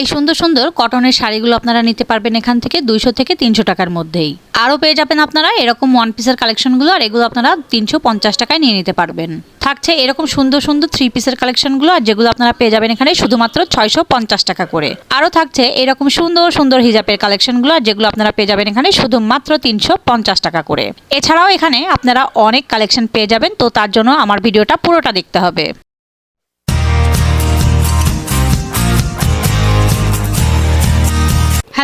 এই সুন্দর সুন্দর কটনের শাড়িগুলো আপনারা নিতে পারবেন এখান থেকে দুইশো থেকে তিনশো টাকার মধ্যেই। আরও পেয়ে যাবেন আপনারা এরকম ওয়ান পিসের কালেকশনগুলো আর এগুলো আপনারা তিনশো পঞ্চাশ টাকায় নিয়ে নিতে পারবেন। থাকছে এরকম সুন্দর সুন্দর থ্রি পিসের কালেকশনগুলো আর যেগুলো আপনারা পেয়ে যাবেন এখানে শুধুমাত্র ছয়শো পঞ্চাশ টাকা করে। আরও থাকছে এরকম সুন্দর সুন্দর হিজাবের কালেকশনগুলো আর যেগুলো আপনারা পেয়ে যাবেন এখানে শুধুমাত্র তিনশো পঞ্চাশ টাকা করে। এছাড়াও এখানে আপনারা অনেক কালেকশন পেয়ে যাবেন, তো তার জন্য আমার ভিডিওটা পুরোটা দেখতে হবে।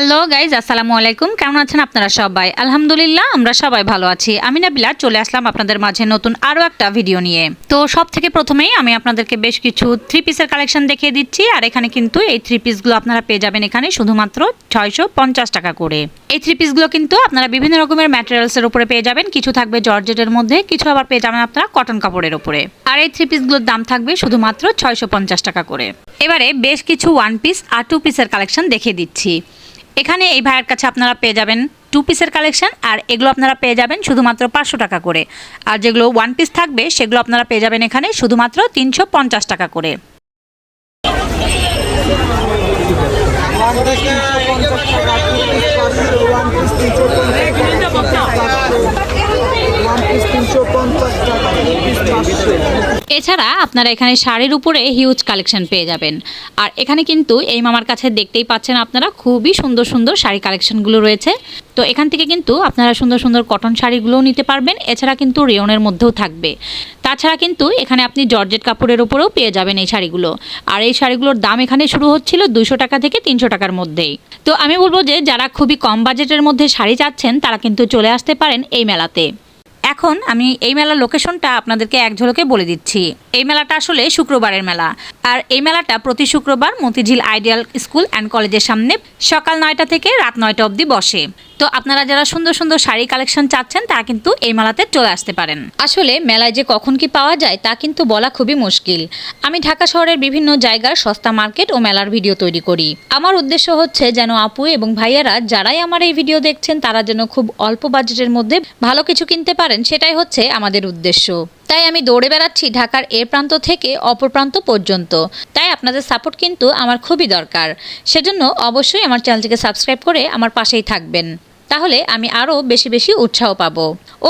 হ্যালো গাইজ, আসসালামু আলাইকুম। কেমন আছেন আপনারা সবাই? আলহামদুলিল্লাহ, আমরা সবাই ভালো আছি। আমি নাবিলা, চলে আসলাম আপনাদের মাঝে নতুন আরও একটা ভিডিও নিয়ে। তো সব থেকে প্রথমেই আমি আপনাদেরকে বেশ কিছু থ্রি পিসের কালেকশন দেখিয়ে দিচ্ছি, আর এখানে কিন্তু এই থ্রি পিসগুলো আপনারা পেয়ে যাবেন এখানে শুধুমাত্র ছয়শো পঞ্চাশ টাকা করে। এই থ্রি পিসগুলো কিন্তু আপনারা বিভিন্ন রকমের ম্যাটেরিয়ালসের উপরে পেয়ে যাবেন। কিছু থাকবে জর্জেটের মধ্যে, কিছু আবার পেয়ে যাবেন আপনারা কটন কাপড়ের উপরে। আর এই থ্রি পিসগুলোর দাম থাকবে শুধুমাত্র ছয়শো পঞ্চাশ টাকা করে। এবারে বেশ কিছু ওয়ান পিস আর টু পিসের কালেকশন দেখিয়ে দিচ্ছি। এখানে এই ভাইয়ের কাছে আপনারা পেয়ে যাবেন টু পিসের কালেকশন আর এগুলো আপনারা পেয়ে যাবেন শুধুমাত্র পাঁচশো টাকা করে। আর যেগুলো ওয়ান পিস থাকবে, সেগুলো আপনারা পেয়ে যাবেন এখানে শুধুমাত্র তিনশো পঞ্চাশ টাকা করে। এছাড়া আপনারা এখানে শাড়ির উপরে হিউজ কালেকশন পেয়ে যাবেন। আর এখানে কিন্তু এই মামার কাছে দেখতেই পাচ্ছেন আপনারা খুবই সুন্দর সুন্দর শাড়ি কালেকশনগুলো রয়েছে। তো এখান থেকে কিন্তু আপনারা সুন্দর সুন্দর কটন শাড়িগুলোও নিতে পারবেন। এছাড়া কিন্তু রেয়নের মধ্যেও থাকবে। তাছাড়া কিন্তু এখানে আপনি জর্জেট কাপড়ের উপরেও পেয়ে যাবেন এই শাড়িগুলো। আর এই শাড়িগুলোর দাম এখানে শুরু হচ্ছিল দুশো টাকা থেকে তিনশো টাকার মধ্যেই। তো আমি বলব যে, যারা খুবই কম বাজেটের মধ্যে শাড়ি চাচ্ছেন, তারা কিন্তু চলে আসতে পারেন এই মেলাতে। এখন আমি এই মেলার লোকেশনটা আপনাদেরকে এক ঝলকে বলে দিচ্ছি। এই মেলাটা আসলে শুক্রবারের মেলা। আর এই মেলাটা প্রতি শুক্রবার মতিঝিল আইডিয়াল স্কুল অ্যান্ড কলেজের সামনে সকাল নয়টা থেকে রাত নয়টা অবধি বসে। তো আপনারা যারা সুন্দর সুন্দর শাড়ি কালেকশন চাচ্ছেন তা কিন্তু এই মেলাতে চলে আসতে পারেন। আসলে মেলায় যে কখন কি পাওয়া যায়, তা কিন্তু বলা খুবই মুশকিল। আমি ঢাকা শহরের বিভিন্ন জায়গার সস্তা মার্কেট ও মেলার ভিডিও তৈরি করি। আমার উদ্দেশ্য হচ্ছে যেন আপু এবং ভাইয়ারা যারাই আমার এই ভিডিও দেখছেন, তারা যেন খুব অল্প বাজেটের মধ্যে ভালো কিছু কিনতে পারেন, সেটাই হচ্ছে আমাদের উদ্দেশ্য। তাই আমি দৌড়ে বেড়াচ্ছি ঢাকার এ প্রান্ত থেকে অপর প্রান্ত পর্যন্ত। তাই আপনাদের সাপোর্ট কিন্তু আমার খুবই দরকার। সেজন্য অবশ্যই আমার চ্যানেলটিকে সাবস্ক্রাইব করে আমার পাশেই থাকবেন। তাহলে আমি আরও বেশি বেশি উৎসাহ পাব।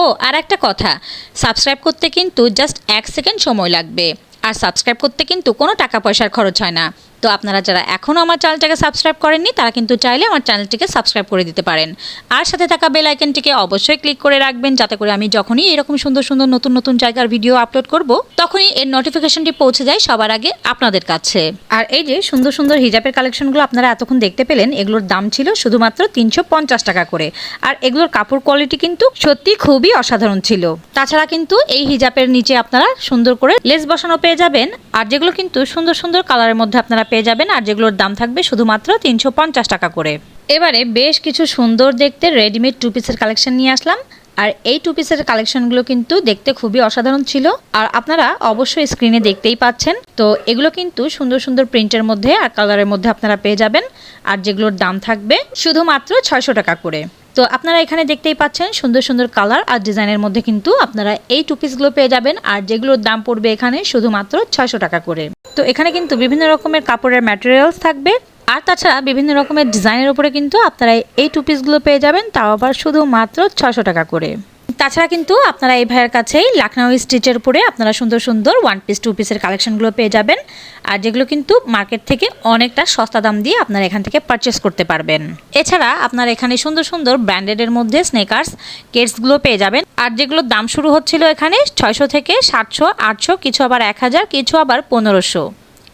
ও, আর একটা কথা সাবস্ক্রাইব করতে কিন্তু জাস্ট এক সেকেন্ড সময় লাগবে। আর সাবস্ক্রাইব করতে কিন্তু কোনো টাকা পয়সার খরচ হয় না। তো আপনারা যারা এখনও আমার চ্যানেলটাকে সাবস্ক্রাইব করেননি, তারা কিন্তু চাইলে আমার চ্যানেলটিকে সাবস্ক্রাইব করে দিতে পারেন। আর সাথে থাকা বেল আইকনটিকে অবশ্যই ক্লিক করে রাখবেন, যাতে করে আমি যখনই এরকম সুন্দর সুন্দর নতুন নতুন জায়গার ভিডিও আপলোড করব, তখনই এর নোটিফিকেশনটি পৌঁছে যায় সবার আগে আপনাদের কাছে। আর এই যে সুন্দর সুন্দর হিজাবের কালেকশনগুলো আপনারা এতক্ষণ দেখতে পেলেন, এগুলোর দাম ছিল শুধুমাত্র তিনশো পঞ্চাশ টাকা করে। আর এগুলোর কাপড় কোয়ালিটি কিন্তু সত্যি খুবই অসাধারণ ছিল। তাছাড়া কিন্তু এই হিজাবের নিচে আপনারা সুন্দর করে লেস বসানো পেয়ে যাবেন। আর যেগুলো কিন্তু সুন্দর সুন্দর কালারের মধ্যে আপনারা পেয়ে যাবেন আর যেগুলোর দাম থাকবে শুধুমাত্র তিনশো পঞ্চাশ টাকা করে। এবারে বেশ কিছু সুন্দর দেখতে রেডিমেড টু পিসের কালেকশন নিয়ে আসলাম। আর এই টু পিসের কালেকশনগুলো কিন্তু দেখতে খুবই অসাধারণ ছিল। আর আপনারা অবশ্যই স্ক্রিনে দেখতেই পাচ্ছেন। তো এগুলো কিন্তু সুন্দর সুন্দর প্রিন্টের মধ্যে আর কালারের মধ্যে আপনারা পেয়ে যাবেন। আর যেগুলোর দাম থাকবে শুধুমাত্র ছয়শো টাকা করে। তো আপনারা এখানে দেখতেই পাচ্ছেন সুন্দর সুন্দর কালার আর ডিজাইনের মধ্যে কিন্তু আপনারা এই টু পিসগুলো পেয়ে যাবেন। আর যেগুলোর দাম পড়বে এখানে শুধুমাত্র ছয়শো টাকা করে। তো এখানে কিন্তু বিভিন্ন রকমের কাপড়ের ম্যাটেরিয়ালস থাকবে। আর তাছাড়া বিভিন্ন রকমের ডিজাইনের উপরে কিন্তু আপনারা এই টু পিসগুলো পেয়ে যাবেন, তাও আবার শুধুমাত্র ছশো টাকা করে। তাছাড়া কিন্তু আপনারা এই ভাইয়ের কাছেই লাখনৌ স্টিচের উপরে আপনারা সুন্দর সুন্দর ওয়ান পিস টু পিসের কালেকশনগুলো পেয়ে যাবেন। আর যেগুলো কিন্তু মার্কেট থেকে অনেকটা সস্তা দাম দিয়ে আপনারা এখান থেকে পারচেস করতে পারবেন। এছাড়া আপনারা এখানে সুন্দর সুন্দর ব্র্যান্ডেডের মধ্যে স্নেকার্স কেটসগুলো পেয়ে যাবেন। আর যেগুলোর দাম শুরু হচ্ছিল এখানে ছয়শো থেকে সাতশো, আটশো, কিছু আবার এক হাজার, কিছু আবার পনেরোশো।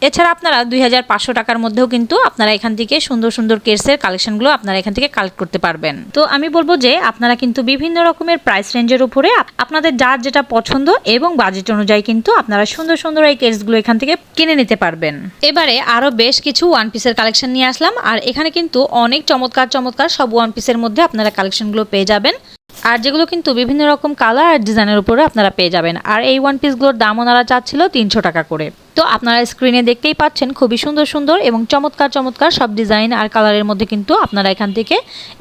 এছাড়া আপনারা দুই হাজার পাঁচশো টাকার মধ্যেও কিন্তু আপনারা এখান থেকে সুন্দর সুন্দর কেসের কালেকশনগুলো আপনারা এখান থেকে কালেক্ট করতে পারবেন। তো আমি বলব যে আপনারা কিন্তু বিভিন্ন রকমের প্রাইস রেঞ্জের উপরে আপনাদের যার যেটা পছন্দ এবং বাজেট অনুযায়ী কিন্তু আপনারা সুন্দর সুন্দর এই কেসগুলো এখান থেকে কিনে নিতে পারবেন। এবারে আরও বেশ কিছু ওয়ান পিসের কালেকশন নিয়ে আসলাম আর এখানে কিন্তু অনেক চমৎকার চমৎকার সব ওয়ান পিসের মধ্যে আপনারা কালেকশনগুলো পেয়ে যাবেন। আর যেগুলো কিন্তু বিভিন্ন রকম কালার আর ডিজাইনের উপরে আপনারা পেয়ে যাবেন। আর এই ওয়ান পিসগুলোর দাম ওনারা চাচ্ছিল তিনশো টাকা করে। তো আপনারা স্ক্রিনে দেখতেই পাচ্ছেন খুবই সুন্দর সুন্দর এবং চমৎকার চমৎকার সব ডিজাইন আর কালারের মধ্যে কিন্তু আপনারা এখান থেকে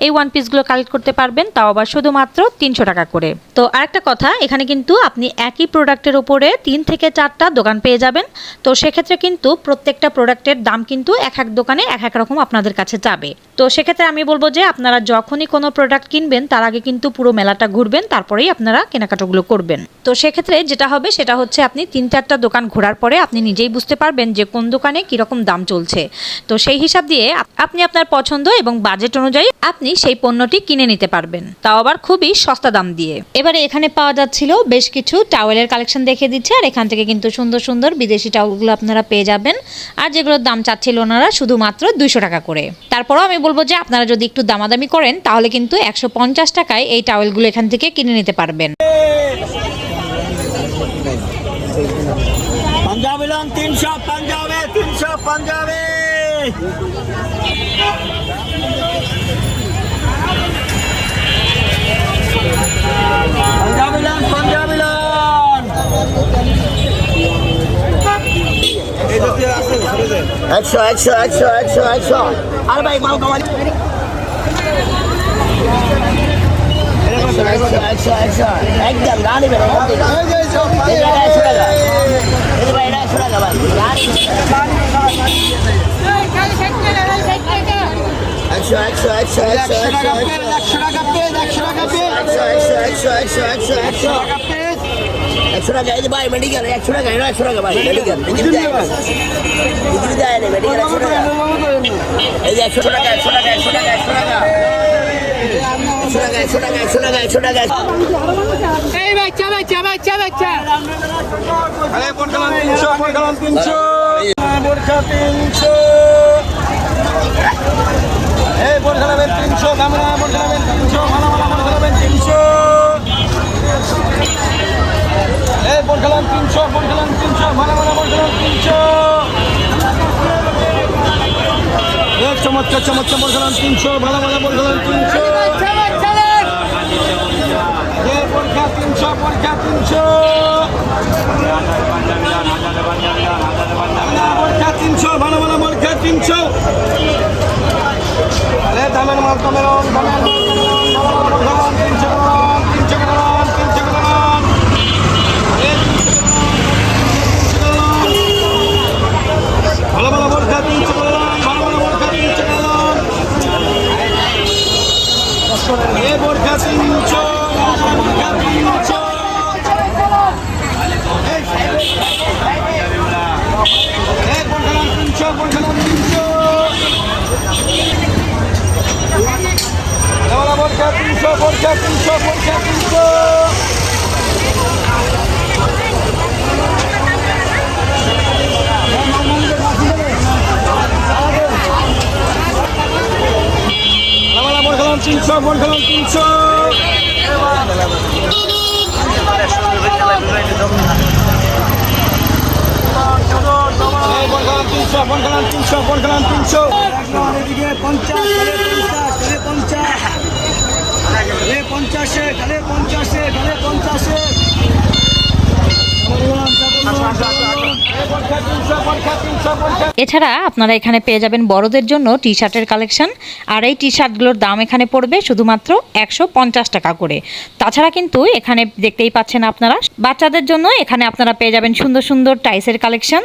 এই ওয়ান পিসগুলো কালেক্ট করতে পারবেন। তাও আবার শুধুমাত্র তিনশো টাকা করে। তো আরেকটা কথা, এখানে কিন্তু আপনি একই প্রোডাক্টের উপরে তিন থেকে চারটা দোকান পেয়ে যাবেন। তো সেক্ষেত্রে কিন্তু প্রত্যেকটা প্রোডাক্টের দাম কিন্তু এক এক দোকানে এক এক রকম আপনাদের কাছে যাবে। তো সেক্ষেত্রে আমি বলব যে আপনারা যখনই কোনো প্রোডাক্ট কিনবেন, তার আগে কিন্তু পুরো মেলাটা ঘুরবেন, তারপরেই আপনারা কেনাকাটাগুলো করবেন। তো সেক্ষেত্রে যেটা হবে, সেটা হচ্ছে আপনি তিন চারটা দোকান ঘোরার পরে আপনি নিজেই বুঝতে পারবেন যে কোন দোকানে কীরকম দাম চলছে। তো সেই হিসাব দিয়ে আপনি আপনার পছন্দ এবং বাজেট অনুযায়ী আপনি সেই পণ্যটি কিনে নিতে পারবেন। তাও আবার খুবই সস্তা দাম দিয়ে। এবারে এখানে পাওয়া যাচ্ছিল বেশ কিছু টাওয়েলের কালেকশন দেখে দিচ্ছে, আর এখান থেকে কিন্তু সুন্দর সুন্দর বিদেশি টাওয়েলগুলো আপনারা পেয়ে যাবেন। আর যেগুলোর দাম চাচ্ছিল ওনারা শুধুমাত্র দুইশো টাকা করে। তারপরও আমি বলব যে আপনারা যদি একটু দামাদামি করেন, তাহলে কিন্তু একশো পঞ্চাশ টাকায় এই টাওয়েলগুলো এখান থেকে কিনে নিতে পারবেন। একদম তিনশো পঞ্চাবে তিনশো পঞ্চাবে পঞ্জাবি একশো একশো একশো একশো একশো। আর ভাই মাল কমালি একশো একশো একশো একশো। একদম রানি বেড়ে একশো একশো টাকা একশো একশো একশো একশো টাকা পেজ একশো টাকা পেজ একশো একশো একশো একশো একশো একশো টাকা এই ভাই মেডিকেল একশো টাকা এটা একশো টাকা ভাই মেডিকেল মেডিকেল একশো টাকা এই যে একশো টাকা একশো টাকা একশো টাকা একশো টাকা বাচ্চা বাচ্চা বাচ্চা বাচ্চা। তিনশো তিনশো। তিনশো। এই বোর খেলাবেন তিনশো গামলা বোর খেলাবেন তিনশো মালা মালা বোর খেলাবেন তিনশো। এই বোর খেলান তিনশো বোর খেলান তিনশো মালা মালা বোর খেলান তিনশো। চমৎকার চমৎকার বোর খেলান তিনশো মালা মালা বোর খেলান তিনশো। Cameron, Banana. পরীক্ষা তিনশো পরীক্ষা তিনশো তিনশো বল খেলাম তিনশো তিনশো বল খেলাম তিনশো বল খেলাম তিনশো এছাড়া আপনারা এখানে পেয়ে যাবেন বড়দের জন্য টি শার্টের কালেকশন। আর এই টি শার্টগুলোর দাম এখানে পড়বে শুধুমাত্র একশো পঞ্চাশ টাকা করে। তাছাড়া কিন্তু এখানে দেখতেই পাচ্ছেন আপনারা বাচ্চাদের জন্য এখানে আপনারা পেয়ে যাবেন সুন্দর সুন্দর টাইসের কালেকশন।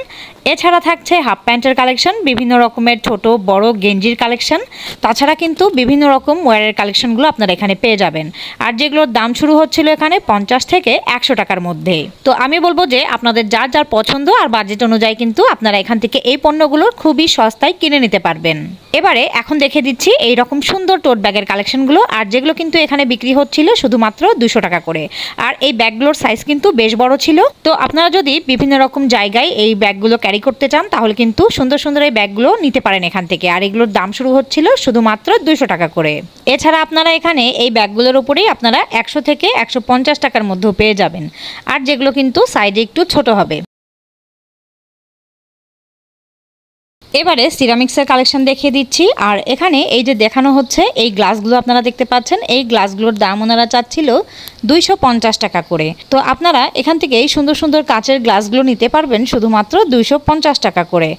এছাড়া থাকছে হাফ প্যান্টের কালেকশন, বিভিন্ন রকমের ছোট, বড় গেঞ্জির কালেকশন। তাছাড়া কিন্তু বিভিন্ন রকম ওয়ারের কালেকশনগুলো আপনারা এখানে পেয়ে যাবেন। আর যেগুলোর দাম শুরু হচ্ছিল এখানে পঞ্চাশ থেকে একশো টাকার মধ্যে। তো আমি বলব যে আপনাদের যার যার পছন্দ আর বাজেট অনুযায়ী কিন্তু আপনারা এখান থেকে এই পণ্যগুলো খুবই সস্তায় কিনে নিতে পারবেন। এবারে এখন দেখে দিচ্ছি এই রকম সুন্দর টোট ব্যাগের কালেকশনগুলো। আর যেগুলো কিন্তু এখানে বিক্রি হচ্ছিল শুধুমাত্র দুশো টাকা করে। আর এই ব্যাগগুলোর সাইজ কিন্তু বেশ বড় ছিল। তো আপনারা যদি বিভিন্ন রকম জায়গায় এই ব্যাগগুলো ক্যারি করতে চান, তাহলে কিন্তু সুন্দর সুন্দর এই ব্যাগগুলো নিতে পারেন এখান থেকে। আর এগুলোর দাম শুরু হচ্ছিল শুধুমাত্র দুশো টাকা করে। এছাড়া আপনারা এখানে এই ব্যাগগুলোর উপরেই আপনারা একশো থেকে একশো পঞ্চাশ টাকার মধ্যেও পেয়ে যাবেন। আর যেগুলো কিন্তু সাইডে একটু ছোট হবে। এবারে সিরামিক্সের কালেকশন দেখিয়ে দিচ্ছি। আর এখানে এই যে দেখানো হচ্ছে, এই গ্লাসগুলো আপনারা দেখতে পাচ্ছেন। এই গ্লাসগুলোর দাম ওনারা চাচ্ছিল দুইশো পঞ্চাশ টাকা করে। তো আপনারা এখান থেকে এই সুন্দর সুন্দর কাচের গ্লাসগুলো নিতে পারবেন শুধুমাত্র দুইশো পঞ্চাশ টাকা করে।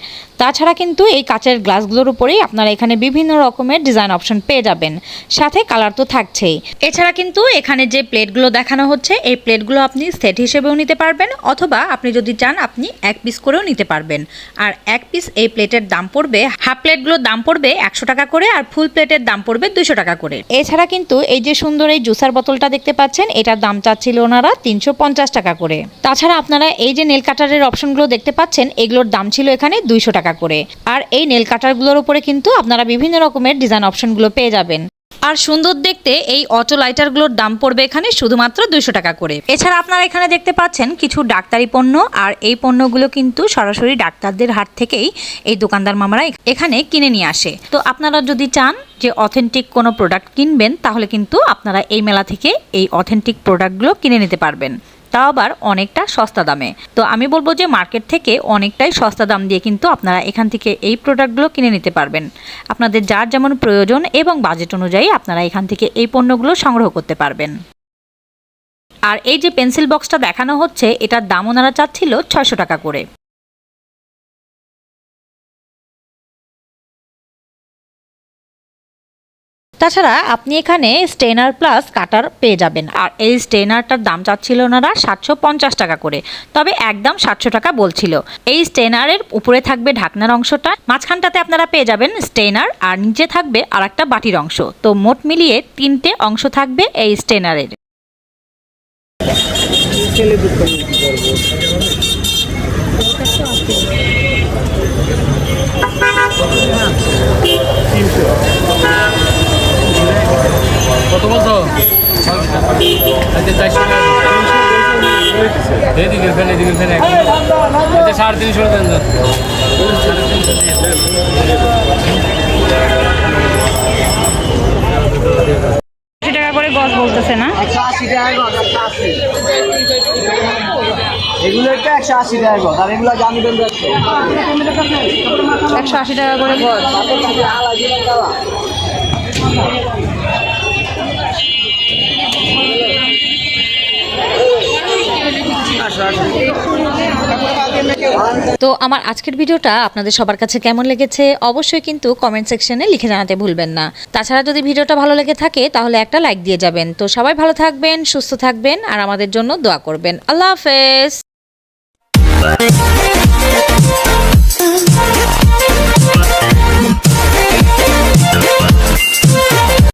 তাছাড়া কিন্তু এই কাচের গ্লাসগুলোর উপরেই আপনারা এখানে বিভিন্ন রকমের ডিজাইন অপশন পেয়ে যাবেন। সাথে কালার তো থাকছেই। এছাড়া কিন্তু এখানে যে প্লেটগুলো দেখানো হচ্ছে, এই প্লেটগুলো আপনি সেট হিসেবেও নিতে পারবেন, অথবা আপনি যদি চান, আপনি এক পিস করেও নিতে পারবেন। আর এক পিস এই প্লেটের দাম পড়বে হাফ প্লেটগুলোর দাম পড়বে একশো টাকা করে আর ফুল প্লেটের দাম পড়বে দুশো টাকা করে। এছাড়া কিন্তু এই যে সুন্দর এই জুসার বোতলটা দেখতে পাচ্ছেন, এটার দাম চাচ্ছিল ওনারা তিনশো পঞ্চাশ টাকা করে। তাছাড়া আপনারা এই যে নেল কাটারের অপশনগুলো দেখতে পাচ্ছেন, এগুলোর দাম ছিল এখানে দুইশো টাকা করে। আর এই নেল কাটারগুলোর উপরে কিন্তু আপনারা বিভিন্ন রকমের ডিজাইন অপশনগুলো পেয়ে যাবেন। আর সুন্দর দেখতে এই অটো লাইটারগুলোর দাম পড়বে এখানে শুধুমাত্র দুশো টাকা করে। এছাড়া আপনারা এখানে দেখতে পাচ্ছেন কিছু ডাক্তারি পণ্য, আর এই পণ্যগুলো কিন্তু সরাসরি ডাক্তারদের হাট থেকেই এই দোকানদার মামারা এখানে কিনে নিয়ে আসে। তো আপনারা যদি চান যে অথেন্টিক কোনো প্রোডাক্ট কিনবেন, তাহলে কিন্তু আপনারা এই মেলা থেকে এই অথেন্টিক প্রোডাক্টগুলো কিনে নিতে পারবেন। তাও আবার অনেকটা সস্তা দামে। তো আমি বলব যে মার্কেট থেকে অনেকটাই সস্তা দাম দিয়ে কিন্তু আপনারা এখান থেকে এই প্রোডাক্টগুলো কিনে নিতে পারবেন। আপনাদের যার যেমন প্রয়োজন এবং বাজেট অনুযায়ী আপনারা এখান থেকে এই পণ্যগুলো সংগ্রহ করতে পারবেন। আর এই যে পেন্সিল বক্সটা দেখানো হচ্ছে, এটার দাম ওনারা চাচ্ছিল ছয়শো টাকা করে। তাছাড়া আপনি এখানে স্টেনার প্লাস কাটার পেয়ে যাবেন। আর এই স্টেনারটার দাম চাচ্ছিল ওনারা সাতশো পঞ্চাশ টাকা করে, তবে একদম সাতশো টাকা বলছিল। এই স্টেনারের উপরে থাকবে ঢাকনার অংশটা, মাঝখানটাতে আপনারা পেয়ে যাবেন স্টেনার, আর নিচে থাকবে আর একটা বাটির অংশ। তো মোট মিলিয়ে তিনটে অংশ থাকবে এই স্টেনারের। কত আচ্ছা চারশো এদিকে ফেন এদিকে ফেন আচ্ছা সাড়ে তিনশো দেন দেন টাকা করে গজ বলতেছে না? আশি এগুলো একটা একশো আশি টাকা গজ আর এগুলো জানি দেন একশো। একশো আশি টাকা করে গজ। তো আমার আজকের ভিডিওটা আপনাদের সবার কাছে কেমন লেগেছে অবশ্যই কিন্তু কমেন্ট সেকশনে লিখে জানাতে ভুলবেন না। তাছাড়া যদি ভিডিওটা ভালো লেগে থাকে, তাহলে একটা লাইক দিয়ে যাবেন। তো সবাই ভালো থাকবেন, সুস্থ থাকবেন, আর আমাদের জন্য দোয়া করবেন। আল্লাহ হাফেজ।